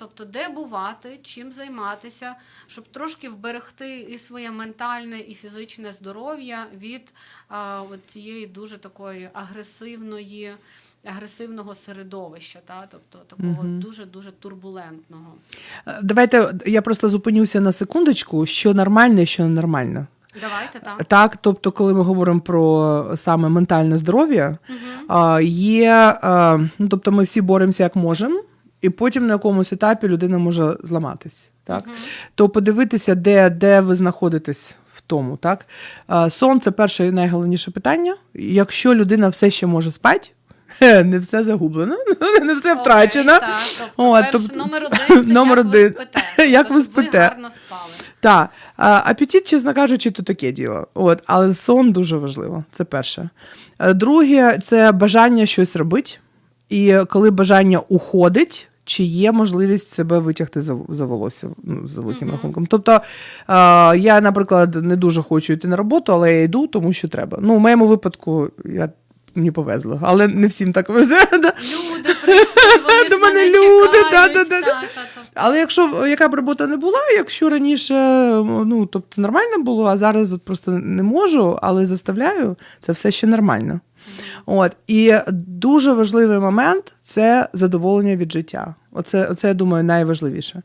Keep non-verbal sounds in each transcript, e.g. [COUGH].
Тобто, де бувати, чим займатися, щоб трошки вберегти і своє ментальне, і фізичне здоров'я від а, цієї дуже такої агресивної, агресивного середовища, та? тобто такого Мгм. дуже дуже турбулентного. Е, Давайте я просто зупинюся на секундочку, що нормально і що ненормально. Давайте так. Так, тобто, коли ми говоримо про саме ментальне здоров'я, Угу. є, а, ну, тобто ми всі боремося як можемо, і потім на якомусь етапі людина може зламатись. Так? Мгм. То подивитися, де, де ви знаходитесь в тому. Так? Сон це перше і найголовніше питання. Якщо людина все ще може спати, [LAUGHS] не все загублено, [LAUGHS] не все втрачено. Так, тобто, тобто, номер [LAUGHS] один це номер як один. ви спите. Як Тобто, ви спите. гарно спали. Так, апетит, чесно кажучи, то таке діло. От, але сон дуже важливо. Це перше. Е, Друге, це бажання щось робити. І коли бажання уходить, чи є можливість себе витягти за, за волосся ну, за великим Мгм. рахунком. Тобто е, я, наприклад, не дуже хочу йти на роботу, але я йду, тому що треба. Ну, в моєму випадку я. Мені повезло, але не всім так везе. [LAUGHS] Люди прийшли, вони До мене люди, чекають. Та, та, та. Але якщо яка б робота не була, якщо раніше ну тобто нормально було, а зараз от просто не можу, але заставляю, це все ще нормально. От і дуже важливий момент це задоволення від життя. Оце, оце я думаю, найважливіше.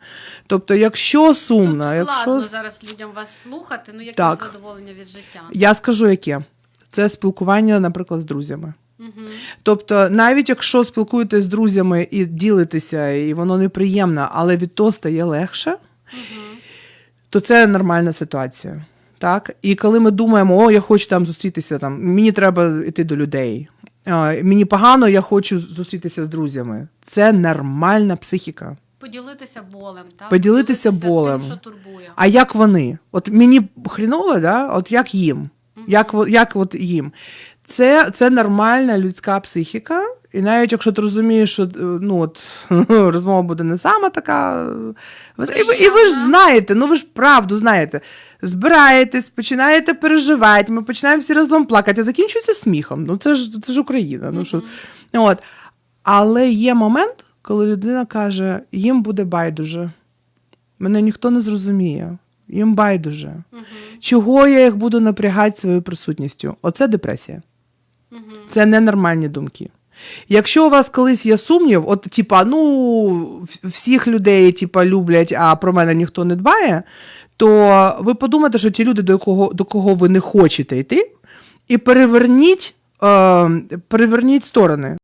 Тобто, якщо Тут сумно, складно якщо зараз людям вас слухати, ну яке Так. задоволення від життя. я скажу, яке це спілкування, наприклад, з друзями. Угу. Тобто, навіть якщо спілкуєтесь з друзями і ділитеся, і воно неприємно, але від того стає легше, Угу. то це нормальна ситуація. Так? І коли ми думаємо, о, я хочу там зустрітися, там, мені треба йти до людей. Мені погано, я хочу зустрітися з друзями. Це нормальна психіка. Поділитися болем, так? Поділитися болем. Тим, що турбує. А як вони? От мені хріново, да? от як їм? Як, як от їм? Це, це нормальна людська психіка. І навіть якщо ти розумієш, що е, ну, от, [LAUGHS] розмова буде не сама така. І ви, і ви ж знаєте, ну ви ж правду знаєте. Збираєтесь, починаєте переживати, ми починаємо всі разом плакати, а закінчується сміхом. Ну це ж, це ж Україна. Ну, що, от. Але є момент, коли людина каже, їм буде байдуже. Мене ніхто не зрозуміє. Їм байдуже. Чого я їх буду напрягати своєю присутністю? Оце депресія. Це ненормальні думки. Якщо у вас колись є сумнів, от типа, ну всіх людей типа, люблять, а про мене ніхто не дбає, то ви подумайте, що ті люди, до кого, до кого ви не хочете йти, і переверніть, е, переверніть сторони.